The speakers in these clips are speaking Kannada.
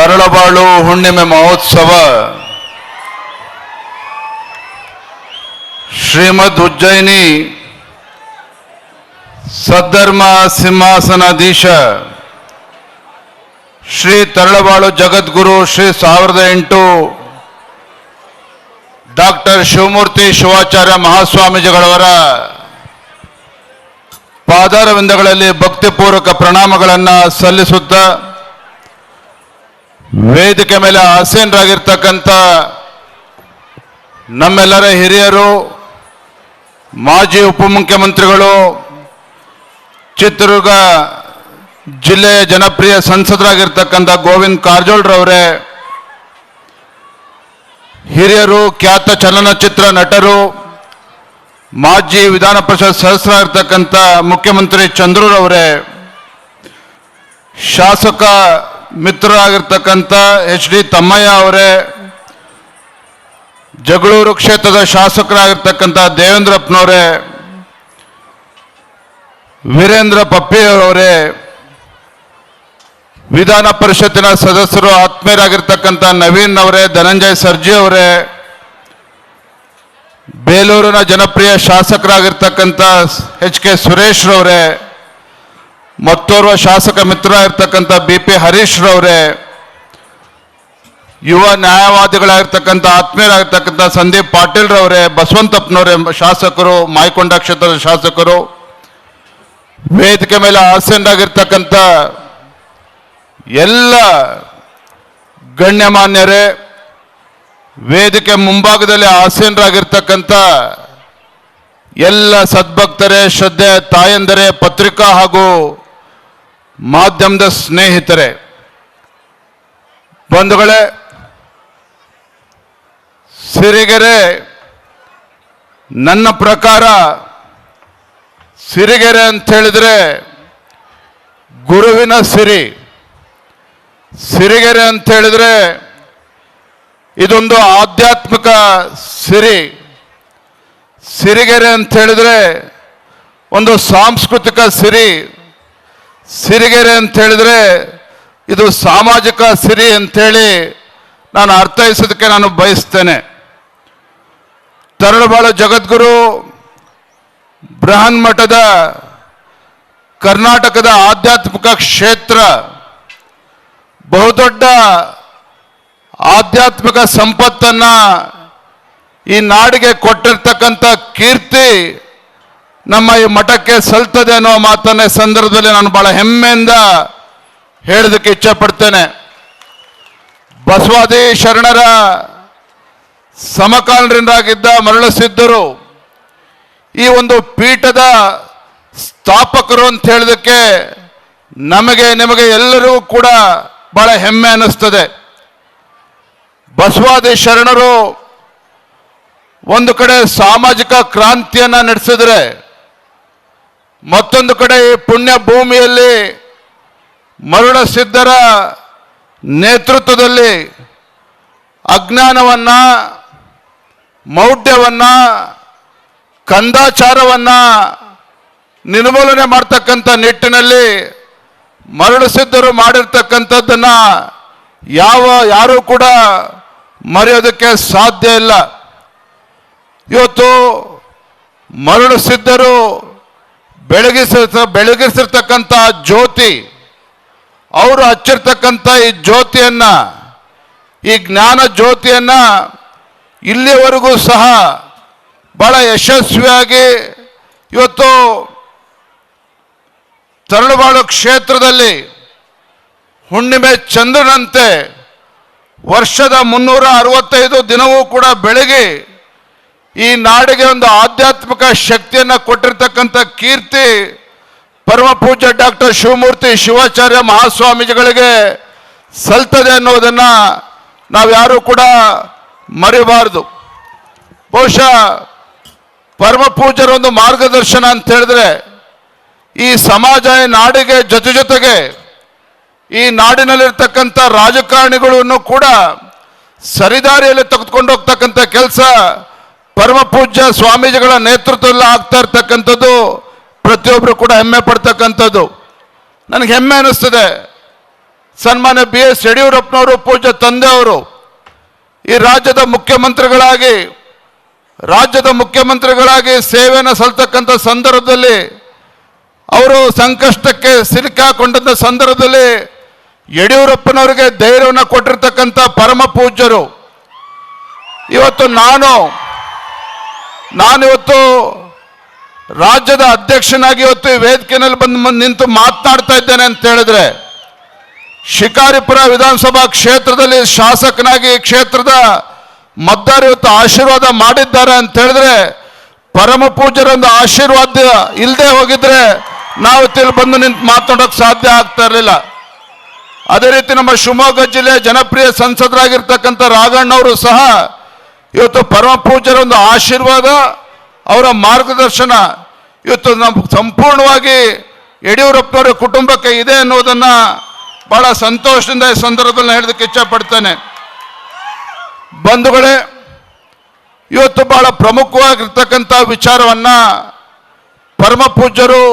ತರಳಬಾಳು ಹುಣ್ಣಿಮೆ ಮಹೋತ್ಸವ. ಶ್ರೀಮದ್ ಉಜ್ಜಯಿನಿ ಸದ್ಧರ್ಮ ಸಿಂಹಾಸನಾಧೀಶ ಶ್ರೀ ತರಳಬಾಳು ಜಗದ್ಗುರು ಶ್ರೀ ಸಾವಿರದ ಎಂಟು ಡಾಕ್ಟರ್ ಶಿವಮೂರ್ತಿ ಶಿವಾಚಾರ್ಯ ಮಹಾಸ್ವಾಮೀಜಿಗಳವರ ಪಾದಾರವಿಂದಗಳಲ್ಲಿ ಭಕ್ತಿಪೂರ್ವಕ ಪ್ರಣಾಮಗಳನ್ನು ಸಲ್ಲಿಸುತ್ತಾ ವೇದಿಕೆ ಮೇಲೆ ಆಸೀನರಾಗಿರ್ತಕ್ಕಂಥ ನಮ್ಮೆಲ್ಲರ ಹಿರಿಯರು, ಮಾಜಿ ಉಪಮುಖ್ಯಮಂತ್ರಿಗಳು, ಚಿತ್ರದುರ್ಗ ಜಿಲ್ಲೆಯ ಜನಪ್ರಿಯ ಸಂಸದರಾಗಿರ್ತಕ್ಕಂಥ ಗೋವಿಂದ್ ಕಾರಜೋಳ್ರವರೇ ಹಿರಿಯರು, ಖ್ಯಾತ ಚಲನಚಿತ್ರ ನಟರು, ಮಾಜಿ ವಿಧಾನ ಪರಿಷತ್ ಸದಸ್ಯರಾಗಿರ್ತಕ್ಕಂಥ ಮುಖ್ಯಮಂತ್ರಿ ಚಂದ್ರೂರವರೇ ಶಾಸಕ ಮಿತ್ರರಾಗಿರ್ತಕ್ಕಂಥ ಎಚ್ ಡಿ ತಮ್ಮಯ್ಯ ಅವರೇ, ಜಗಳೂರು ಕ್ಷೇತ್ರದ ಶಾಸಕರಾಗಿರ್ತಕ್ಕಂಥ ದೇವೇಂದ್ರಪ್ಪನವರೇ, ವೀರೇಂದ್ರ ಪಪ್ಪಿಯವರೇ, ವಿಧಾನ ಪರಿಷತ್ತಿನ ಸದಸ್ಯರು ಆತ್ಮೀಯರಾಗಿರ್ತಕ್ಕಂಥ ನವೀನ್ ಅವರೇ, ಧನಂಜಯ್ ಸರ್ಜಿ ಅವರೇ, ಬೇಲೂರಿನ ಜನಪ್ರಿಯ ಶಾಸಕರಾಗಿರ್ತಕ್ಕಂಥ ಎಚ್ ಕೆ ಸುರೇಶ್ ರವರೇ ಮತ್ತೋರ್ವ ಶಾಸಕ ಮಿತ್ರ ಇರ್ತಕ್ಕಂಥ ಬಿ ಪಿ ಹರೀಶ್ ರವರೇ, ಯುವ ನ್ಯಾಯವಾದಿಗಳಾಗಿರ್ತಕ್ಕಂಥ ಆತ್ಮೀಯರಾಗಿರ್ತಕ್ಕಂಥ ಸಂದೀಪ್ ಪಾಟೀಲ್ ರವರೇ, ಬಸವಂತಪ್ಪನವರೇ ಶಾಸಕರು, ಮಾಯಕೊಂಡ ಕ್ಷೇತ್ರದ ಶಾಸಕರು, ವೇದಿಕೆ ಮೇಲೆ ಆಸೀನರಾಗಿರ್ತಕ್ಕಂಥ ಎಲ್ಲ ಗಣ್ಯಮಾನ್ಯರೇ, ವೇದಿಕೆ ಮುಂಭಾಗದಲ್ಲಿ ಆಸೀನರಾಗಿರ್ತಕ್ಕಂಥ ಎಲ್ಲ ಸದ್ಭಕ್ತರೇ, ಶ್ರದ್ಧೆ ತಾಯಂದರೆ, ಪತ್ರಿಕಾ ಹಾಗೂ ಮಾಧ್ಯಮದ ಸ್ನೇಹಿತರೆ, ಬಂಧುಗಳೇ, ಸಿರಿಗೆರೆ, ನನ್ನ ಪ್ರಕಾರ ಸಿರಿಗೆರೆ ಅಂತ ಹೇಳಿದ್ರೆ ಗುರುವಿನ ಸಿರಿ. ಸಿರಿಗೆರೆ ಅಂತ ಹೇಳಿದ್ರೆ ಇದೊಂದು ಆಧ್ಯಾತ್ಮಿಕ ಸಿರಿ. ಸಿರಿಗೆರೆ ಅಂತ ಹೇಳಿದ್ರೆ ಒಂದು ಸಾಂಸ್ಕೃತಿಕ ಸಿರಿ. ಸಿರಿಗೆರೆ ಅಂತ ಹೇಳಿದ್ರೆ ಇದು ಸಾಮಾಜಿಕ ಸಿರಿ ಅಂತೇಳಿ ನಾನು ಅರ್ಥೈಸೋದಕ್ಕೆ ನಾನು ಬಯಸ್ತೇನೆ. ತರಳಬಾಳ ಜಗದ್ಗುರು ಮಠದ ಕರ್ನಾಟಕದ ಆಧ್ಯಾತ್ಮಿಕ ಕ್ಷೇತ್ರ, ಬಹುದೊಡ್ಡ ಆಧ್ಯಾತ್ಮಿಕ ಸಂಪತ್ತನ್ನು ಈ ನಾಡಿಗೆ ಕೊಟ್ಟಿರ್ತಕ್ಕಂಥ ಕೀರ್ತಿ ನಮ್ಮ ಈ ಮಠಕ್ಕೆ ಸಲ್ತದೆ ಅನ್ನೋ ಮಾತನ್ನ ಸಂದರ್ಭದಲ್ಲಿ ನಾನು ಬಹಳ ಹೆಮ್ಮೆಯಿಂದ ಹೇಳೋದಕ್ಕೆ ಇಚ್ಛಪಡ್ತೇನೆ. ಬಸವಾದಿ ಶರಣರ ಸಮಕಾಲೀನರಾಗಿದ್ದ ಮರಳಸಿದ್ದರು. ಈ ಒಂದು ಪೀಠದ ಸ್ಥಾಪಕರು ಅಂತ ಹೇಳೋದಕ್ಕೆ ನಮಗೆ, ನಿಮಗೆ ಎಲ್ಲರಿಗೂ ಕೂಡ ಬಹಳ ಹೆಮ್ಮೆ ಅನ್ನಿಸ್ತದೆ. ಬಸವಾದಿ ಶರಣರು ಒಂದು ಕಡೆ ಸಾಮಾಜಿಕ ಕ್ರಾಂತಿಯನ್ನು ನಡೆಸಿದ್ರೆ ಮತ್ತೊಂದು ಕಡೆ ಈ ಪುಣ್ಯ ಭೂಮಿಯಲ್ಲಿ ಮರುಳ ಸಿದ್ಧರ ನೇತೃತ್ವದಲ್ಲಿ ಅಜ್ಞಾನವನ್ನು, ಮೌಢ್ಯವನ್ನು, ಕಂದಾಚಾರವನ್ನು ನಿರ್ಮೂಲನೆ ಮಾಡ್ತಕ್ಕಂಥ ನಿಟ್ಟಿನಲ್ಲಿ ಮರಳು ಸಿದ್ಧರು ಮಾಡಿರ್ತಕ್ಕಂಥದ್ದನ್ನು ಯಾವ ಯಾರೂ ಕೂಡ ಮರೆಯೋದಕ್ಕೆ ಸಾಧ್ಯ ಇಲ್ಲ. ಇವತ್ತು ಮರಳು ಸಿದ್ಧರು ಬೆಳಗಿಸ ಬೆಳಗಿಸಿರ್ತಕ್ಕಂಥ ಜ್ಯೋತಿ, ಅವರು ಹಚ್ಚಿರ್ತಕ್ಕಂಥ ಈ ಜ್ಯೋತಿಯನ್ನ, ಈ ಜ್ಞಾನ ಜ್ಯೋತಿಯನ್ನ ಇಲ್ಲಿವರೆಗೂ ಸಹ ಬಹಳ ಯಶಸ್ವಿಯಾಗಿ ಇವತ್ತು ತರಳುಬಾಳು ಕ್ಷೇತ್ರದಲ್ಲಿ ಹುಣ್ಣಿಮೆ ಚಂದ್ರನಂತೆ ವರ್ಷದ ಮುನ್ನೂರ ಅರವತ್ತೈದು ದಿನವೂ ಕೂಡ ಬೆಳಗ್ಗೆ ಈ ನಾಡಿಗೆ ಒಂದು ಆಧ್ಯಾತ್ಮಿಕ ಶಕ್ತಿಯನ್ನು ಕೊಟ್ಟಿರ್ತಕ್ಕಂಥ ಕೀರ್ತಿ ಪರಮ ಪೂಜ್ಯ ಡಾಕ್ಟರ್ ಶಿವಮೂರ್ತಿ ಶಿವಾಚಾರ್ಯ ಮಹಾಸ್ವಾಮೀಜಿಗಳಿಗೆ ಸಲ್ತದೆ ಅನ್ನೋದನ್ನ ನಾವ್ಯಾರೂ ಕೂಡ ಮರಿಬಾರದು. ಬಹುಶಃ ಪರಮ ಪೂಜ್ಯರ ಒಂದು ಮಾರ್ಗದರ್ಶನ ಅಂತ ಹೇಳಿದ್ರೆ ಈ ಸಮಾಜ, ಈ ನಾಡಿಗೆ ಜೊತೆ ಜೊತೆಗೆ ಈ ನಾಡಿನಲ್ಲಿರ್ತಕ್ಕಂಥ ರಾಜಕಾರಣಿಗಳನ್ನು ಕೂಡ ಸರಿದಾರಿಯಲ್ಲಿ ತೆಗೆದುಕೊಂಡು ಹೋಗ್ತಕ್ಕಂಥ ಕೆಲಸ ಪರಮ ಪೂಜ್ಯ ಸ್ವಾಮೀಜಿಗಳ ನೇತೃತ್ವದಲ್ಲಿ ಆಗ್ತಾ ಇರ್ತಕ್ಕಂಥದ್ದು ಪ್ರತಿಯೊಬ್ಬರು ಕೂಡ ಹೆಮ್ಮೆ ಪಡ್ತಕ್ಕಂಥದ್ದು. ನನಗೆ ಹೆಮ್ಮೆ ಅನ್ನಿಸ್ತದೆ ಸನ್ಮಾನ್ಯ ಬಿ ಎಸ್ ಯಡಿಯೂರಪ್ಪನವರು, ಪೂಜ್ಯ ತಂದೆಯವರು, ಈ ರಾಜ್ಯದ ಮುಖ್ಯಮಂತ್ರಿಗಳಾಗಿ ರಾಜ್ಯದ ಮುಖ್ಯಮಂತ್ರಿಗಳಾಗಿ ಸೇವೆಯನ್ನು ಸಲ್ತಕ್ಕಂಥ ಸಂದರ್ಭದಲ್ಲಿ, ಅವರು ಸಂಕಷ್ಟಕ್ಕೆ ಸಿಲುಕಾಕೊಂಡಂಥ ಸಂದರ್ಭದಲ್ಲಿ ಯಡಿಯೂರಪ್ಪನವರಿಗೆ ಧೈರ್ಯವನ್ನು ಕೊಟ್ಟಿರ್ತಕ್ಕಂಥ ಪರಮ ಪೂಜ್ಯರು. ಇವತ್ತು ನಾನು ನಾನಿವತ್ತು ರಾಜ್ಯದ ಅಧ್ಯಕ್ಷನಾಗಿ ಇವತ್ತು ಈ ವೇದಿಕೆಯಲ್ಲಿ ಬಂದು ನಿಂತು ಮಾತನಾಡ್ತಾ ಇದ್ದೇನೆ ಅಂತ ಹೇಳಿದ್ರೆ, ಶಿಕಾರಿಪುರ ವಿಧಾನಸಭಾ ಕ್ಷೇತ್ರದಲ್ಲಿ ಶಾಸಕನಾಗಿ ಕ್ಷೇತ್ರದ ಮತದಾರ ಇವತ್ತು ಆಶೀರ್ವಾದ ಮಾಡಿದ್ದಾರೆ ಅಂತ ಹೇಳಿದ್ರೆ, ಪರಮ ಪೂಜರೊಂದು ಆಶೀರ್ವಾದ ಇಲ್ಲದೆ ಹೋಗಿದ್ರೆ ನಾವು ಇಲ್ಲಿ ಬಂದು ನಿಂತು ಮಾತನಾಡೋಕೆ ಸಾಧ್ಯ ಆಗ್ತಾ ಇರಲಿಲ್ಲ. ಅದೇ ರೀತಿ ನಮ್ಮ ಶಿವಮೊಗ್ಗ ಜಿಲ್ಲೆಯ ಜನಪ್ರಿಯ ಸಂಸದರಾಗಿರ್ತಕ್ಕಂಥ ರಾಘಣ್ಣವರು ಸಹ ಇವತ್ತು ಪರಮ ಪೂಜ್ಯರ ಒಂದು ಆಶೀರ್ವಾದ, ಅವರ ಮಾರ್ಗದರ್ಶನ ಇವತ್ತು ನಮ್ಮ ಸಂಪೂರ್ಣವಾಗಿ ಯಡಿಯೂರಪ್ಪನವರ ಕುಟುಂಬಕ್ಕೆ ಇದೆ ಅನ್ನೋದನ್ನ ಬಹಳ ಸಂತೋಷದಿಂದ ಈ ಸಂದರ್ಭದಲ್ಲಿ ಹೇಳೋದಕ್ಕೆ ಇಚ್ಛಪಡ್ತೇನೆ ಬಂಧುಗಳೇ, ಇವತ್ತು ಬಹಳ ಪ್ರಮುಖವಾಗಿರ್ತಕ್ಕಂಥ ವಿಚಾರವನ್ನ ಪರಮ ಪೂಜ್ಯರು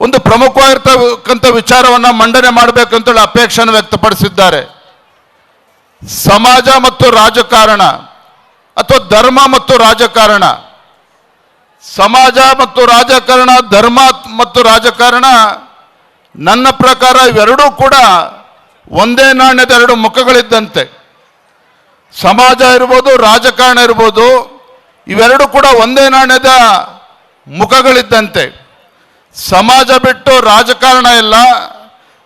ಒಂದು ಪ್ರಮುಖವಾಗಿರ್ತಕ್ಕಂಥ ವಿಚಾರವನ್ನ ಮಂಡನೆ ಮಾಡಬೇಕಂತೇಳಿ ಅಪೇಕ್ಷೆಯನ್ನು ವ್ಯಕ್ತಪಡಿಸಿದ್ದಾರೆ. ಸಮಾಜ ಮತ್ತು ರಾಜಕಾರಣ ಅಥವಾ ಧರ್ಮ ಮತ್ತು ರಾಜಕಾರಣ. ಸಮಾಜ ಮತ್ತು ರಾಜಕಾರಣ, ಧರ್ಮ ಮತ್ತು ರಾಜಕಾರಣ ನನ್ನ ಪ್ರಕಾರ ಇವೆರಡೂ ಕೂಡ ಒಂದೇ ನಾಣ್ಯದ ಎರಡು ಮುಖಗಳಿದ್ದಂತೆ. ಸಮಾಜ ಇರ್ಬೋದು, ರಾಜಕಾರಣ ಇರ್ಬೋದು, ಇವೆರಡೂ ಕೂಡ ಒಂದೇ ನಾಣ್ಯದ ಮುಖಗಳಿದ್ದಂತೆ. ಸಮಾಜ ಬಿಟ್ಟು ರಾಜಕಾರಣ ಇಲ್ಲ,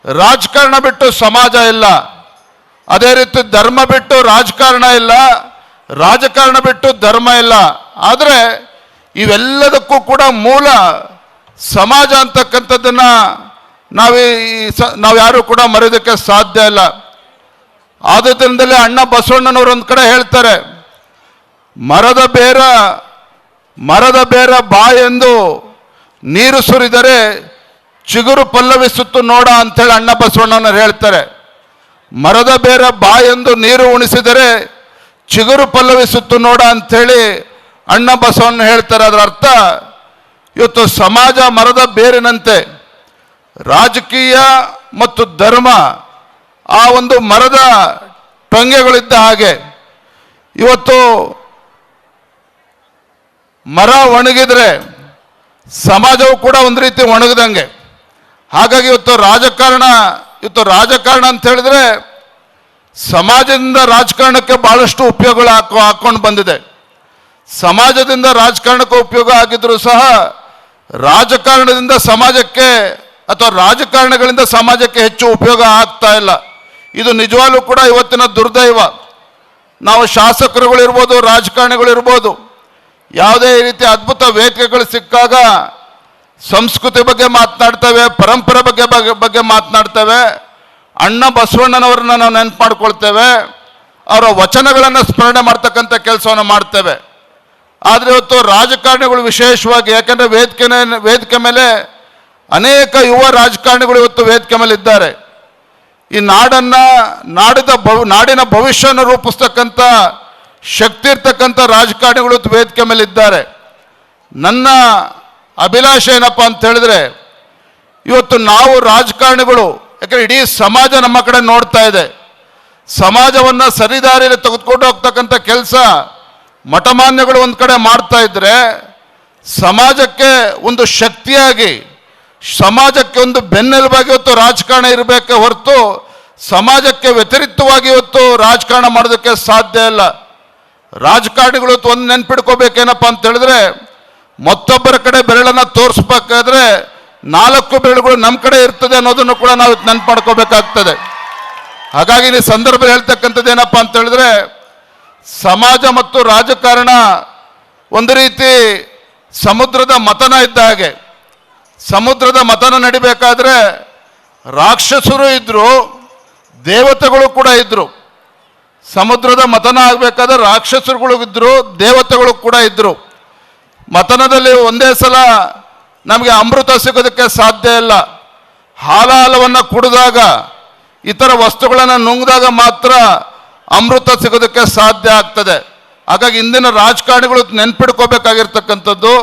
ರಾಜಕಾರಣ ಬಿಟ್ಟು ಸಮಾಜ ಇಲ್ಲ. ಅದೇ ರೀತಿ ಧರ್ಮ ಬಿಟ್ಟು ರಾಜಕಾರಣ ಇಲ್ಲ, ರಾಜಕಾರಣ ಬಿಟ್ಟು ಧರ್ಮ ಇಲ್ಲ. ಆದರೆ ಇವೆಲ್ಲದಕ್ಕೂ ಕೂಡ ಮೂಲ ಸಮಾಜ ಅಂತಕ್ಕಂಥದ್ದನ್ನ ಈ ಸ, ನಾವು ಯಾರು ಕೂಡ ಮರೆಯೋದಕ್ಕೆ ಸಾಧ್ಯ ಇಲ್ಲ. ಆದ್ದರಿಂದಲೇ ಅಣ್ಣ ಬಸವಣ್ಣನವರು ಒಂದು ಕಡೆ ಹೇಳ್ತಾರೆ, ಮರದ ಬೇರ ಮರದ ಬೇರ ಬಾ ಎಂದು ನೀರು ಸುರಿದರೆ ಚಿಗುರು ಪಲ್ಲವಿಸುತ್ತು ನೋಡ ಅಂತೇಳಿ ಅಣ್ಣ ಬಸವಣ್ಣನವರು ಹೇಳ್ತಾರೆ. ಮರದ ಬೇರ ಬಾ ಎಂದು ನೀರು ಉಣಿಸಿದರೆ ಚಿಗುರು ಪಲ್ಲವಿಸುತ್ತು ನೋಡ ಅಂಥೇಳಿ ಅಣ್ಣ ಬಸವಣ್ಣ ಹೇಳ್ತಾರೆ. ಅದರ ಅರ್ಥ ಇವತ್ತು ಸಮಾಜ ಮರದ ಬೇರಿನಂತೆ. ರಾಜಕೀಯ ಮತ್ತು ಧರ್ಮ ಆ ಒಂದು ಮರದ ಟೊಂಗೆಗಳಿದ್ದ ಹಾಗೆ. ಇವತ್ತು ಮರ ಒಣಗಿದರೆ ಸಮಾಜವು ಕೂಡ ಒಂದು ರೀತಿ ಒಣಗದಂಗೆ. ಹಾಗಾಗಿ ಇವತ್ತು ರಾಜಕಾರಣ ಇವತ್ತು ರಾಜಕಾರಣ ಅಂತ ಹೇಳಿದ್ರೆ ಸಮಾಜದಿಂದ ರಾಜಕಾರಣಕ್ಕೆ ಬಹಳಷ್ಟು ಉಪಯೋಗಗಳು ಹಾಕೋ ಹಾಕೊಂಡು ಬಂದಿದೆ. ಸಮಾಜದಿಂದ ರಾಜಕಾರಣಕ್ಕೆ ಉಪಯೋಗ ಆಗಿದ್ರು ಸಹ ರಾಜಕಾರಣದಿಂದ ಸಮಾಜಕ್ಕೆ ಅಥವಾ ರಾಜಕಾರಣಗಳಿಂದ ಸಮಾಜಕ್ಕೆ ಹೆಚ್ಚು ಉಪಯೋಗ ಆಗ್ತಾ ಇಲ್ಲ. ಇದು ನಿಜವಾಗ್ಲೂ ಕೂಡ ಇವತ್ತಿನ ದುರ್ದೈವ. ನಾವು ಶಾಸಕರುಗಳಿರ್ಬೋದು, ರಾಜಕಾರಣಿಗಳಿರ್ಬೋದು, ಯಾವುದೇ ರೀತಿ ಅದ್ಭುತ ವೇದಿಕೆಗಳು ಸಿಕ್ಕಾಗ ಸಂಸ್ಕೃತಿ ಬಗ್ಗೆ ಮಾತನಾಡ್ತೇವೆ, ಪರಂಪರೆ ಬಗ್ಗೆ ಬಗ್ಗೆ ಬಗ್ಗೆ ಮಾತನಾಡ್ತೇವೆ, ಅಣ್ಣ ಬಸವಣ್ಣನವ್ರನ್ನ ನಾವು ನೆನಪು ಮಾಡ್ಕೊಳ್ತೇವೆ ಅವರ ವಚನಗಳನ್ನು ಸ್ಮರಣೆ ಮಾಡ್ತಕ್ಕಂಥ ಕೆಲಸವನ್ನು ಮಾಡ್ತೇವೆ. ಆದರೆ ಇವತ್ತು ರಾಜಕಾರಣಿಗಳು ವಿಶೇಷವಾಗಿ, ಯಾಕೆಂದರೆ ವೇದಿಕೆ ವೇದಿಕೆ ಮೇಲೆ ಅನೇಕ ಯುವ ರಾಜಕಾರಣಿಗಳು ಇವತ್ತು ವೇದಿಕೆ ಮೇಲೆ ಇದ್ದಾರೆ. ಈ ನಾಡನ್ನು, ನಾಡಿದ ಭವ, ನಾಡಿನ ಭವಿಷ್ಯವನ್ನು ರೂಪಿಸ್ತಕ್ಕಂಥ ಶಕ್ತಿ ಇರ್ತಕ್ಕಂಥ ರಾಜಕಾರಣಿಗಳು ಇವತ್ತು ವೇದಿಕೆ ಮೇಲೆ ಇದ್ದಾರೆ. ನನ್ನ ಅಭಿಲಾಷೆ ಏನಪ್ಪ ಅಂತ ಹೇಳಿದ್ರೆ, ಇವತ್ತು ನಾವು ರಾಜಕಾರಣಿಗಳು, ಯಾಕಂದ್ರೆ ಇಡೀ ಸಮಾಜ ನಮ್ಮ ಕಡೆ ನೋಡ್ತಾ ಇದೆ. ಸಮಾಜವನ್ನು ಸರಿದಾರಿಯಲ್ಲಿ ತೆಗೆದುಕೊಂಡು ಹೋಗ್ತಕ್ಕಂಥ ಕೆಲಸ ಮಠಮಾನ್ಯಗಳು ಒಂದು ಕಡೆ ಮಾಡ್ತಾ ಇದ್ರೆ, ಸಮಾಜಕ್ಕೆ ಒಂದು ಶಕ್ತಿಯಾಗಿ, ಸಮಾಜಕ್ಕೆ ಒಂದು ಬೆನ್ನೆಲುಬಾಗಿ ಇವತ್ತು ರಾಜಕಾರಣ ಇರಬೇಕೆ ಹೊರತು, ಸಮಾಜಕ್ಕೆ ವ್ಯತಿರಿಕ್ತವಾಗಿ ಇವತ್ತು ರಾಜಕಾರಣ ಮಾಡೋದಕ್ಕೆ ಸಾಧ್ಯ ಇಲ್ಲ. ರಾಜಕಾರಣಿಗಳು ಒಂದು ನೆನ್ಪಿಡ್ಕೋಬೇಕೇನಪ್ಪ ಅಂತ ಹೇಳಿದ್ರೆ ಮತ್ತೊಬ್ಬರ ಕಡೆ ಬೆರಳನ್ನು ತೋರಿಸ್ಬೇಕಾದ್ರೆ ನಾಲ್ಕು ಬೆರಳುಗಳು ನಮ್ಮ ಕಡೆ ಇರ್ತದೆ ಅನ್ನೋದನ್ನು ಕೂಡ ನಾವು ನೆನ್ಪು ಮಾಡ್ಕೋಬೇಕಾಗ್ತದೆ ಹಾಗಾಗಿ ಈ ಸಂದರ್ಭ ಹೇಳ್ತಕ್ಕಂಥದ್ದು ಏನಪ್ಪ ಅಂತ ಹೇಳಿದ್ರೆ, ಸಮಾಜ ಮತ್ತು ರಾಜಕಾರಣ ಒಂದು ರೀತಿ ಸಮುದ್ರದ ಮತನ ಇದ್ದ ಹಾಗೆ. ಸಮುದ್ರದ ಮತನ ನಡಿಬೇಕಾದ್ರೆ ರಾಕ್ಷಸರು ಇದ್ರು, ದೇವತೆಗಳು ಕೂಡ ಇದ್ರು. ಸಮುದ್ರದ ಮತನ ಆಗಬೇಕಾದ್ರೆ ರಾಕ್ಷಸರುಗಳು ಇದ್ರು, ದೇವತೆಗಳು ಕೂಡ ಇದ್ರು. ಮತನದಲ್ಲಿ ಒಂದೇ ಸಲ ನಮಗೆ ಅಮೃತ ಸಿಗೋದಕ್ಕೆ ಸಾಧ್ಯ ಇಲ್ಲ. ಹಾಲಹಾಲವನ್ನು ಕುಡಿದಾಗ, ಇತರ ವಸ್ತುಗಳನ್ನು ನುಂಗಿದಾಗ ಮಾತ್ರ ಅಮೃತ ಸಿಗೋದಕ್ಕೆ ಸಾಧ್ಯ ಆಗ್ತದೆ. ಹಾಗಾಗಿ ಇಂದಿನ ರಾಜಕಾರಣಿಗಳು ನೆನ್ಪಿಡ್ಕೋಬೇಕಾಗಿರ್ತಕ್ಕಂಥದ್ದು,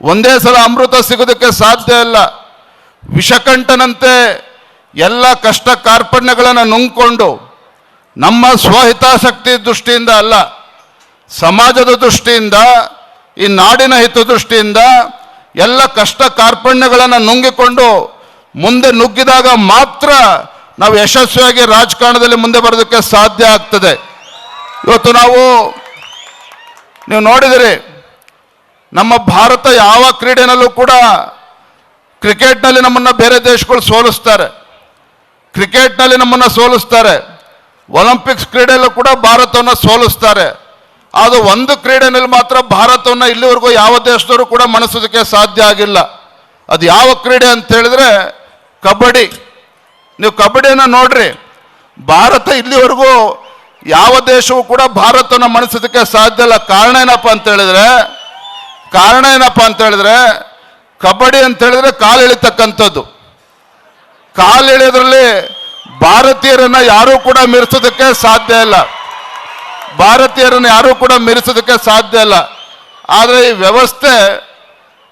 ಒಂದೇ ಸಲ ಅಮೃತ ಸಿಗೋದಕ್ಕೆ ಸಾಧ್ಯ ಇಲ್ಲ. ವಿಷಕಂಠನಂತೆ ಎಲ್ಲ ಕಷ್ಟ ಕಾರ್ಪಣ್ಯಗಳನ್ನು ನುಂಗ್ಕೊಂಡು, ನಮ್ಮ ಸ್ವಹಿತಾಸಕ್ತಿ ದೃಷ್ಟಿಯಿಂದ ಅಲ್ಲ, ಸಮಾಜದ ದೃಷ್ಟಿಯಿಂದ ಈ ನಾಡಿನ ಹಿತದೃಷ್ಟಿಯಿಂದ ಎಲ್ಲ ಕಷ್ಟ ಕಾರ್ಪಣ್ಯಗಳನ್ನು ನುಂಗಿಕೊಂಡು ಮುಂದೆ ನುಗ್ಗಿದಾಗ ಮಾತ್ರ ನಾವು ಯಶಸ್ವಿಯಾಗಿ ರಾಜಕಾರಣದಲ್ಲಿ ಮುಂದೆ ಬರೋದಕ್ಕೆ ಸಾಧ್ಯ ಆಗ್ತದೆ. ಇವತ್ತು ನಾವು, ನೀವು ನೋಡಿದಿರಿ, ನಮ್ಮ ಭಾರತ ಯಾವ ಕ್ರೀಡೆನಲ್ಲೂ ಕೂಡ ಕ್ರಿಕೆಟ್ನಲ್ಲಿ ನಮ್ಮನ್ನು ಬೇರೆ ದೇಶಗಳು ಸೋಲಿಸ್ತಾರೆ. ಕ್ರಿಕೆಟ್ನಲ್ಲಿ ನಮ್ಮನ್ನು ಸೋಲಿಸ್ತಾರೆ. ಒಲಿಂಪಿಕ್ಸ್ ಕ್ರೀಡೆಯಲ್ಲೂ ಕೂಡ ಭಾರತವನ್ನು ಸೋಲಿಸ್ತಾರೆ. ಅದು ಒಂದು ಕ್ರೀಡೆನಲ್ಲಿ ಮಾತ್ರ ಭಾರತವನ್ನು ಇಲ್ಲಿವರೆಗೂ ಯಾವ ದೇಶದವರು ಕೂಡ ಮಣಿಸೋದಕ್ಕೆ ಸಾಧ್ಯ ಆಗಿಲ್ಲ. ಅದು ಯಾವ ಕ್ರೀಡೆ ಅಂತ ಹೇಳಿದ್ರೆ ಕಬಡ್ಡಿ. ನೀವು ಕಬಡ್ಡಿಯನ್ನು ನೋಡ್ರಿ. ಭಾರತ ಇಲ್ಲಿವರೆಗೂ ಯಾವ ದೇಶವೂ ಕೂಡ ಭಾರತವನ್ನು ಮಣಿಸೋದಕ್ಕೆ ಸಾಧ್ಯ ಇಲ್ಲ. ಕಾರಣ ಏನಪ್ಪ ಅಂತ ಹೇಳಿದ್ರೆ, ಕಾರಣ ಏನಪ್ಪ ಅಂತ ಹೇಳಿದ್ರೆ, ಕಬಡ್ಡಿ ಅಂತ ಹೇಳಿದ್ರೆ ಕಾಲು ಎಳಿತಕ್ಕಂಥದ್ದು. ಕಾಲು ಎಳೆಯೋದ್ರಲ್ಲಿ ಭಾರತೀಯರನ್ನ ಯಾರೂ ಕೂಡ ಮೀರಿಸೋದಕ್ಕೆ ಸಾಧ್ಯ ಇಲ್ಲ. ಭಾರತೀಯರನ್ನು ಯಾರೂ ಕೂಡ ಮೀರಿಸೋದಕ್ಕೆ ಸಾಧ್ಯ ಇಲ್ಲ. ಆದರೆ ಈ ವ್ಯವಸ್ಥೆ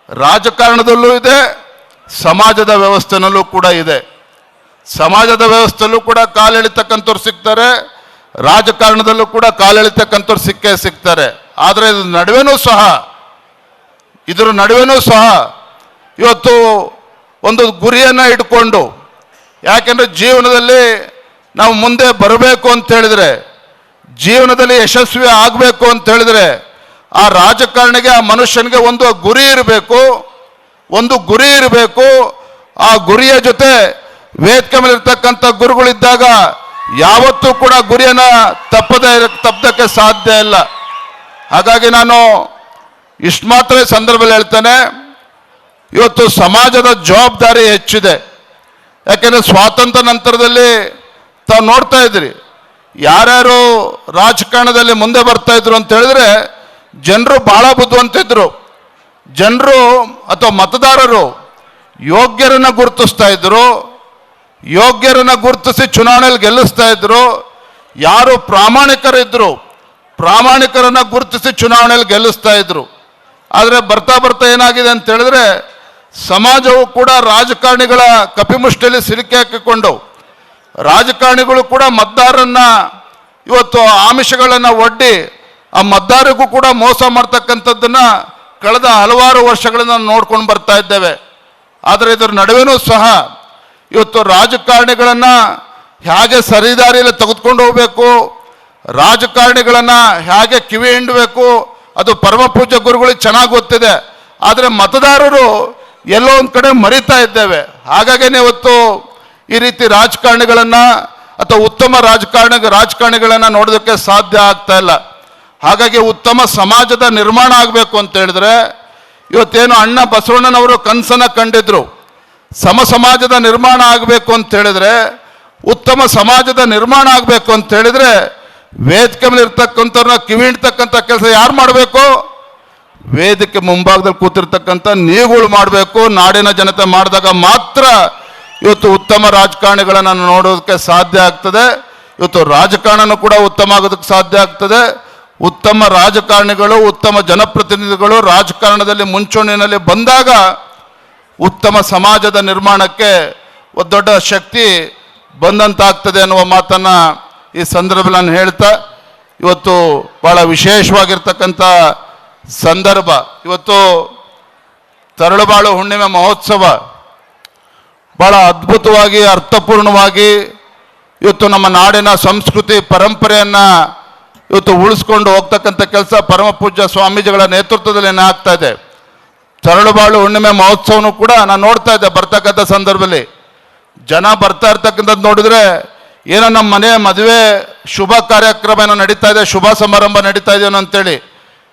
ರಾಜಕಾರಣದಲ್ಲೂ ಇದೆ, ಸಮಾಜದ ವ್ಯವಸ್ಥೆನಲ್ಲೂ ಕೂಡ ಇದೆ. ಸಮಾಜದ ವ್ಯವಸ್ಥೆಯಲ್ಲೂ ಕೂಡ ಕಾಲೆಳಿತಕ್ಕಂಥವ್ರು ಸಿಗ್ತಾರೆ, ರಾಜಕಾರಣದಲ್ಲೂ ಕೂಡ ಕಾಲೆಳಿತಕ್ಕಂಥವ್ರು ಸಿಕ್ಕೇ ಸಿಗ್ತಾರೆ. ಆದರೆ ಇದ್ರ ನಡುವೆನೂ ಸಹ, ಇದರ ನಡುವೆನೂ ಸಹ ಇವತ್ತು ಒಂದು ಗುರಿಯನ್ನು ಇಟ್ಕೊಂಡು, ಯಾಕೆಂದರೆ ಜೀವನದಲ್ಲಿ ನಾವು ಮುಂದೆ ಬರಬೇಕು ಅಂತ ಹೇಳಿದ್ರೆ ಜೀವನದಲ್ಲಿ ಯಶಸ್ವಿ ಆಗಬೇಕು ಅಂತ ಹೇಳಿದ್ರೆ ಆ ರಾಜಕಾರಣಿಗೆ, ಆ ಮನುಷ್ಯನಿಗೆ ಒಂದು ಗುರಿ ಇರಬೇಕು, ಒಂದು ಗುರಿ ಇರಬೇಕು. ಆ ಗುರಿಯ ಜೊತೆ ವೇದಿಕೆ ಮೇಲೆ ಇರ್ತಕ್ಕಂಥ ಗುರುಗಳಿದ್ದಾಗ ಯಾವತ್ತೂ ಕೂಡ ಗುರಿಯನ್ನು ತಪ್ಪದೆ ತಪ್ಪದಕ್ಕೆ ಸಾಧ್ಯ ಇಲ್ಲ. ಹಾಗಾಗಿ ನಾನು ಇಷ್ಟು ಮಾತ್ರ ಸಂದರ್ಭದಲ್ಲಿ ಹೇಳ್ತೇನೆ, ಇವತ್ತು ಸಮಾಜದ ಜವಾಬ್ದಾರಿ ಹೆಚ್ಚಿದೆ. ಯಾಕೆಂದರೆ ಸ್ವಾತಂತ್ರ್ಯ ನಂತರದಲ್ಲಿ ತಾವು ನೋಡ್ತಾ ಇದ್ರಿ ಯಾರ್ಯಾರು ರಾಜಕಾರಣದಲ್ಲಿ ಮುಂದೆ ಬರ್ತಾ ಇದ್ರು ಅಂತ ಹೇಳಿದ್ರೆ ಜನರು ಬಹಳ ಬುದ್ಧಿವಂತಿದ್ರು. ಜನರು ಅಥವಾ ಮತದಾರರು ಯೋಗ್ಯರನ್ನ ಗುರುತಿಸ್ತಾ ಇದ್ರು. ಯೋಗ್ಯರನ್ನ ಗುರುತಿಸಿ ಚುನಾವಣೆಯಲ್ಲಿ ಗೆಲ್ಲಿಸ್ತಾ ಇದ್ರು. ಯಾರು ಪ್ರಾಮಾಣಿಕರಿದ್ರು, ಪ್ರಾಮಾಣಿಕರನ್ನ ಗುರುತಿಸಿ ಚುನಾವಣೆಯಲ್ಲಿ ಗೆಲ್ಲಿಸ್ತಾ ಇದ್ರು. ಆದರೆ ಬರ್ತಾ ಬರ್ತಾ ಏನಾಗಿದೆ ಅಂತ ಹೇಳಿದ್ರೆ ಸಮಾಜವು ಕೂಡ ರಾಜಕಾರಣಿಗಳ ಕಪಿಮುಷ್ಟಿಯಲ್ಲಿ ಸಿಲುಕಿ ಹಾಕಿಕೊಂಡು ರಾಜಕಾರಣಿಗಳು ಕೂಡ ಮತದಾರರನ್ನ ಇವತ್ತು ಆಮಿಷಗಳನ್ನು ಒಡ್ಡಿ ಆ ಮತದಾರರಿಗೂ ಕೂಡ ಮೋಸ ಮಾಡ್ತಕ್ಕಂಥದ್ದನ್ನ ಕಳೆದ ಹಲವಾರು ವರ್ಷಗಳಿಂದ ನೋಡ್ಕೊಂಡು ಬರ್ತಾ ಇದ್ದೇವೆ. ಆದರೆ ಇದರ ನಡುವೆನೂ ಸಹ ಇವತ್ತು ರಾಜಕಾರಣಿಗಳನ್ನು ಹೇಗೆ ಸರಿದಾರಿಯಲ್ಲಿ ತೆಗೆದುಕೊಂಡು ಹೋಗಬೇಕು, ರಾಜಕಾರಣಿಗಳನ್ನು ಹೇಗೆ ಕಿವಿ ಹಿಂಡಬೇಕು, ಅದು ಪರಮ ಪೂಜ್ಯ ಗುರುಗಳಿಗೆ ಚೆನ್ನಾಗಿ ಗೊತ್ತಿದೆ. ಆದರೆ ಮತದಾರರು ಎಲ್ಲೋ ಒಂದು ಕಡೆ ಮರಿತಾ ಇದ್ದೇವೆ. ಹಾಗಾಗಿನೇ ಇವತ್ತು ಈ ರೀತಿ ರಾಜಕಾರಣಿಗಳನ್ನ ಅಥವಾ ಉತ್ತಮ ರಾಜಕಾರಣ, ರಾಜಕಾರಣಿಗಳನ್ನ ನೋಡೋದಕ್ಕೆ ಸಾಧ್ಯ ಆಗ್ತಾ ಇಲ್ಲ. ಹಾಗಾಗಿ ಉತ್ತಮ ಸಮಾಜದ ನಿರ್ಮಾಣ ಆಗಬೇಕು ಅಂತ ಹೇಳಿದ್ರೆ, ಇವತ್ತೇನು ಅಣ್ಣ ಬಸವಣ್ಣನವರು ಕನಸನ್ನ ಕಂಡಿದ್ರು. ಸಮ ಸಮಾಜದ ನಿರ್ಮಾಣ ಆಗಬೇಕು ಅಂತ ಹೇಳಿದ್ರೆ, ಉತ್ತಮ ಸಮಾಜದ ನಿರ್ಮಾಣ ಆಗಬೇಕು ಅಂತ ಹೇಳಿದ್ರೆ, ವೇದಿಕೆ ಮೇಲೆ ಇರ್ತಕ್ಕಂಥವ್ರನ್ನ ಕಿವಿ ಹಿಡ್ತಕ್ಕಂಥ ಕೆಲಸ ಯಾರು ಮಾಡಬೇಕು? ವೇದಿಕೆ ಮುಂಭಾಗದಲ್ಲಿ ಕೂತಿರ್ತಕ್ಕಂಥ ನೀವುಗಳು ಮಾಡಬೇಕು. ನಾಡಿನ ಜನತೆ ಮಾಡಿದಾಗ ಮಾತ್ರ ಇವತ್ತು ಉತ್ತಮ ರಾಜಕಾರಣಿಗಳನ್ನು ನೋಡೋದಕ್ಕೆ ಸಾಧ್ಯ ಆಗ್ತದೆ. ಇವತ್ತು ರಾಜಕಾರಣನೂ ಕೂಡ ಉತ್ತಮ ಆಗೋದಕ್ಕೆ ಸಾಧ್ಯ ಆಗ್ತದೆ. ಉತ್ತಮ ರಾಜಕಾರಣಿಗಳು, ಉತ್ತಮ ಜನಪ್ರತಿನಿಧಿಗಳು ರಾಜಕಾರಣದಲ್ಲಿ ಮುಂಚೂಣಿನಲ್ಲಿ ಬಂದಾಗ ಉತ್ತಮ ಸಮಾಜದ ನಿರ್ಮಾಣಕ್ಕೆ ಒಂದು ದೊಡ್ಡ ಶಕ್ತಿ ಬಂದಂತಾಗ್ತದೆ ಅನ್ನುವ ಮಾತನ್ನು ಈ ಸಂದರ್ಭದಲ್ಲಿ ನಾನು ಹೇಳ್ತಾ, ಇವತ್ತು ಭಾಳ ವಿಶೇಷವಾಗಿರ್ತಕ್ಕಂಥ ಸಂದರ್ಭ. ಇವತ್ತು ತರಳುಬಾಳು ಹುಣ್ಣಿಮೆ ಮಹೋತ್ಸವ ಬಹಳ ಅದ್ಭುತವಾಗಿ, ಅರ್ಥಪೂರ್ಣವಾಗಿ ಇವತ್ತು ನಮ್ಮ ನಾಡಿನ ಸಂಸ್ಕೃತಿ ಪರಂಪರೆಯನ್ನು ಇವತ್ತು ಉಳಿಸ್ಕೊಂಡು ಹೋಗ್ತಕ್ಕಂಥ ಕೆಲಸ ಪರಮ ಪೂಜ್ಯ ಸ್ವಾಮೀಜಿಗಳ ನೇತೃತ್ವದಲ್ಲಿ ಏನಾಗ್ತಾ ಇದೆ. ತರಳುಬಾಳು ಹುಣ್ಣಿಮೆ ಮಹೋತ್ಸವನು ಕೂಡ ನಾನು ನೋಡ್ತಾ ಇದ್ದೆ ಬರ್ತಕ್ಕಂಥ ಸಂದರ್ಭದಲ್ಲಿ. ಜನ ಬರ್ತಾ ಇರ್ತಕ್ಕಂಥದ್ದು ನೋಡಿದ್ರೆ ಏನೋ ನಮ್ಮ ಮನೆ ಮದುವೆ ಶುಭ ಕಾರ್ಯಕ್ರಮ ಏನೋ ನಡೀತಾ ಇದೆ, ಶುಭ ಸಮಾರಂಭ ನಡೀತಾ ಇದೆಯೋ ಅಂತೇಳಿ.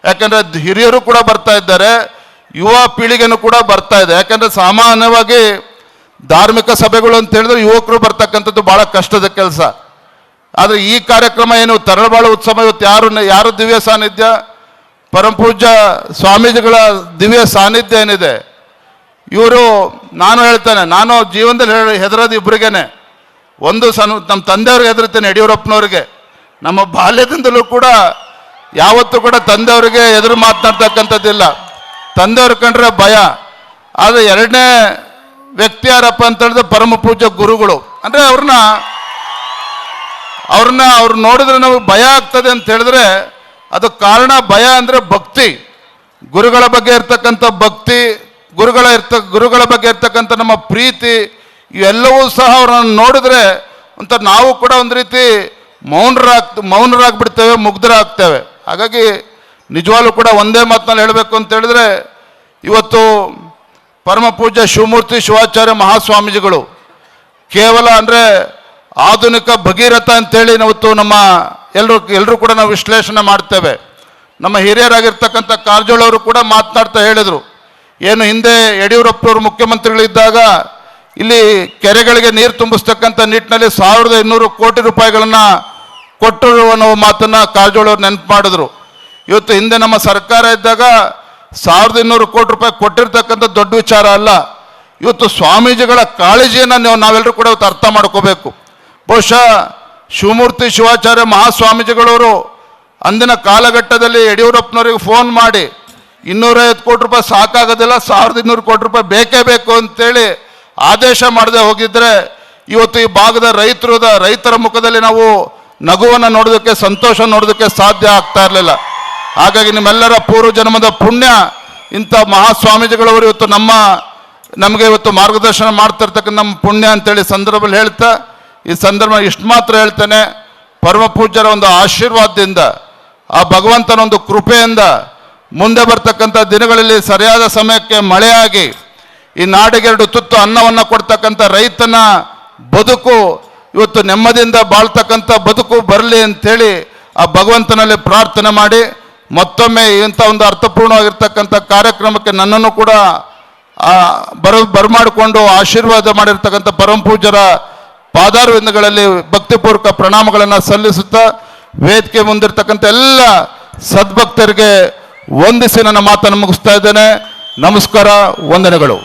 ಯಾಕಂದ್ರೆ ಹಿರಿಯರು ಕೂಡ ಬರ್ತಾ ಇದ್ದಾರೆ, ಯುವ ಪೀಳಿಗೆನೂ ಕೂಡ ಬರ್ತಾ ಇದೆ. ಯಾಕಂದ್ರೆ ಸಾಮಾನ್ಯವಾಗಿ ಧಾರ್ಮಿಕ ಸಭೆಗಳು ಅಂತ ಹೇಳಿದ್ರೆ ಯುವಕರು ಬರ್ತಕ್ಕಂಥದ್ದು ಬಹಳ ಕಷ್ಟದ ಕೆಲಸ. ಆದರೆ ಈ ಕಾರ್ಯಕ್ರಮ ಏನು ತರಳಬಾಳ ಉತ್ಸವ ಇವತ್ತು ಯಾರು ಯಾರು ದಿವ್ಯ ಸಾನ್ನಿಧ್ಯ? ಪರಮಪೂಜ್ಯ ಸ್ವಾಮೀಜಿಗಳ ದಿವ್ಯ ಸಾನ್ನಿಧ್ಯ ಏನಿದೆ? ಇವರು ನಾನು ಹೇಳ್ತೇನೆ, ನಾನು ಜೀವನದಲ್ಲಿ ಹೇಳಿ ಹೆದರೋದು ಇಬ್ಬರಿಗೇನೆ ಒಂದು ಸಣ್ಣ ನಮ್ಮ ತಂದೆಯವ್ರಿಗೆ ಹೆದರ್ತೇನೆ ಯಡಿಯೂರಪ್ಪನವ್ರಿಗೆ. ನಮ್ಮ ಬಾಲ್ಯದಿಂದಲೂ ಕೂಡ ಯಾವತ್ತೂ ಕೂಡ ತಂದೆಯವರಿಗೆ ಎದುರು ಮಾತನಾಡ್ತಕ್ಕಂಥದ್ದಿಲ್ಲ. ತಂದೆಯವ್ರ ಕಂಡ್ರೆ ಭಯ. ಆದರೆ ಎರಡನೇ ವ್ಯಕ್ತಿ ಯಾರಪ್ಪ ಅಂತ ಹೇಳಿದ್ರೆ ಪರಮ ಪೂಜ್ಯ ಗುರುಗಳು. ಅಂದರೆ ಅವ್ರನ್ನ ಅವ್ರನ್ನ ಅವ್ರು ನೋಡಿದ್ರೆ ನಮಗೆ ಭಯ ಆಗ್ತದೆ ಅಂತ ಹೇಳಿದ್ರೆ ಅದು ಕಾರಣ ಭಯ ಅಂದರೆ ಭಕ್ತಿ. ಗುರುಗಳ ಬಗ್ಗೆ ಇರ್ತಕ್ಕಂಥ ಭಕ್ತಿ, ಗುರುಗಳ ಇರ್ತ, ಗುರುಗಳ ಬಗ್ಗೆ ಇರ್ತಕ್ಕಂಥ ನಮ್ಮ ಪ್ರೀತಿ, ಇವೆಲ್ಲವೂ ಸಹ ಅವ್ರನ್ನ ನೋಡಿದ್ರೆ ಅಂತ ನಾವು ಕೂಡ ಒಂದು ರೀತಿ ಮೌನರಾಗ್, ಮೌನರಾಗ್ಬಿಡ್ತೇವೆ, ಮುಗ್ಧರಾಗ್ತೇವೆ. ಹಾಗಾಗಿ ನಿಜವಾಗ್ಲೂ ಕೂಡ ಒಂದೇ ಮಾತಿನಲ್ಲಿ ಹೇಳಬೇಕು ಅಂತ ಹೇಳಿದ್ರೆ ಇವತ್ತು ಪರಮ ಪೂಜ್ಯ ಶಿವಮೂರ್ತಿ ಶಿವಾಚಾರ್ಯ ಮಹಾಸ್ವಾಮೀಜಿಗಳು. ಕೇವಲ ಅಂದರೆ ಆಧುನಿಕ ಭಗೀರಥ ಅಂತೇಳಿ ನಾವತ್ತು ನಮ್ಮ ಎಲ್ಲರೂ ಎಲ್ಲರೂ ಕೂಡ ನಾವು ವಿಶ್ಲೇಷಣೆ ಮಾಡ್ತೇವೆ. ನಮ್ಮ ಹಿರಿಯರಾಗಿರ್ತಕ್ಕಂಥ ಕಾರಜೋಳವರು ಕೂಡ ಮಾತನಾಡ್ತಾ ಹೇಳಿದರು. ಏನು ಹಿಂದೆ ಯಡಿಯೂರಪ್ಪನವರು ಮುಖ್ಯಮಂತ್ರಿಗಳಿದ್ದಾಗ ಇಲ್ಲಿ ಕೆರೆಗಳಿಗೆ ನೀರು ತುಂಬಿಸ್ತಕ್ಕಂಥ ನಿಟ್ಟಿನಲ್ಲಿ ಸಾವಿರದ ಇನ್ನೂರು ಕೋಟಿ ರೂಪಾಯಿಗಳನ್ನು ಕೊಟ್ಟರು ಅನ್ನೋ ಮಾತನ್ನು ಕಾರಜೋಳವರು ನೆನಪು ಮಾಡಿದ್ರು. ಇವತ್ತು ಹಿಂದೆ ನಮ್ಮ ಸರ್ಕಾರ ಇದ್ದಾಗ ಸಾವಿರದ ಇನ್ನೂರು ಕೋಟಿ ರೂಪಾಯಿ ಕೊಟ್ಟಿರ್ತಕ್ಕಂಥ ದೊಡ್ಡ ವಿಚಾರ ಅಲ್ಲ. ಇವತ್ತು ಸ್ವಾಮೀಜಿಗಳ ಕಾಳಜಿಯನ್ನು ನೀವು ನಾವೆಲ್ಲರೂ ಕೂಡ ಇವತ್ತು ಅರ್ಥ ಮಾಡ್ಕೋಬೇಕು. ಬಹುಶಃ ಶಿವಮೂರ್ತಿ ಶಿವಾಚಾರ್ಯ ಮಹಾಸ್ವಾಮೀಜಿಗಳವರು ಅಂದಿನ ಕಾಲಘಟ್ಟದಲ್ಲಿ ಯಡಿಯೂರಪ್ಪನವರಿಗೆ ಫೋನ್ ಮಾಡಿ, ಇನ್ನೂರೈವತ್ತು ಕೋಟಿ ರೂಪಾಯಿ ಸಾಕಾಗೋದಿಲ್ಲ, ಸಾವಿರದ ಇನ್ನೂರು ಕೋಟಿ ರೂಪಾಯಿ ಬೇಕೇ ಬೇಕು ಅಂತೇಳಿ ಆದೇಶ ಮಾಡದೆ ಹೋಗಿದ್ರೆ, ಇವತ್ತು ಈ ಭಾಗದ ರೈತರದ ರೈತರ ಮುಖದಲ್ಲಿ ನಾವು ನಗುವನ್ನು ನೋಡೋದಕ್ಕೆ, ಸಂತೋಷ ನೋಡೋದಕ್ಕೆ ಸಾಧ್ಯ ಆಗ್ತಾ ಇರಲಿಲ್ಲ. ಹಾಗಾಗಿ ನಿಮ್ಮೆಲ್ಲರ ಪೂರ್ವ ಜನ್ಮದ ಪುಣ್ಯ ಇಂಥ ಮಹಾಸ್ವಾಮೀಜಿಗಳವರು ಇವತ್ತು ನಮ್ಮ, ನಮಗೆ ಇವತ್ತು ಮಾರ್ಗದರ್ಶನ ಮಾಡ್ತಿರ್ತಕ್ಕಂಥ ನಮ್ಮ ಪುಣ್ಯ ಅಂತೇಳಿ ಸಂದರ್ಭದಲ್ಲಿ ಹೇಳ್ತಾ, ಈ ಸಂದರ್ಭ ಇಷ್ಟು ಮಾತ್ರ ಹೇಳ್ತೇನೆ, ಪರಮ ಪೂಜ್ಯರ ಒಂದು ಆಶೀರ್ವಾದದಿಂದ, ಆ ಭಗವಂತನ ಒಂದು ಕೃಪೆಯಿಂದ ಮುಂದೆ ಬರ್ತಕ್ಕಂಥ ದಿನಗಳಲ್ಲಿ ಸರಿಯಾದ ಸಮಯಕ್ಕೆ ಮಳೆಯಾಗಿ, ಈ ನಾಡಿಗೆರಡು ತುತ್ತು ಅನ್ನವನ್ನು ಕೊಡ್ತಕ್ಕಂಥ ರೈತನ ಬದುಕು ಇವತ್ತು ನೆಮ್ಮದಿಯಿಂದ ಬಾಳ್ತಕ್ಕಂಥ ಬದುಕು ಬರಲಿ ಅಂಥೇಳಿ ಆ ಭಗವಂತನಲ್ಲಿ ಪ್ರಾರ್ಥನೆ ಮಾಡಿ ಮತ್ತೊಮ್ಮೆ ಇಂಥ ಒಂದು ಅರ್ಥಪೂರ್ಣವಾಗಿರ್ತಕ್ಕಂಥ ಕಾರ್ಯಕ್ರಮಕ್ಕೆ ನನ್ನನ್ನು ಕೂಡ ಬರ, ಬರಮಾಡಿಕೊಂಡು ಆಶೀರ್ವಾದ ಮಾಡಿರ್ತಕ್ಕಂಥ ಪರಮ ಪೂಜ್ಯರ ಪಾದಾರವಿಂದಗಳಲ್ಲಿ ಭಕ್ತಿಪೂರ್ವಕ ಪ್ರಣಾಮಗಳನ್ನು ಸಲ್ಲಿಸುತ್ತಾ ವೇದಿಕೆ ಮುಂದಿರ್ತಕ್ಕಂಥ ಎಲ್ಲ ಸದ್ಭಕ್ತರಿಗೆ ವಂದಿಸಿ ನನ್ನ ಮಾತನ್ನು ಮುಗಿಸ್ತಾ ಇದ್ದೇನೆ. ನಮಸ್ಕಾರ, ವಂದನೆಗಳು.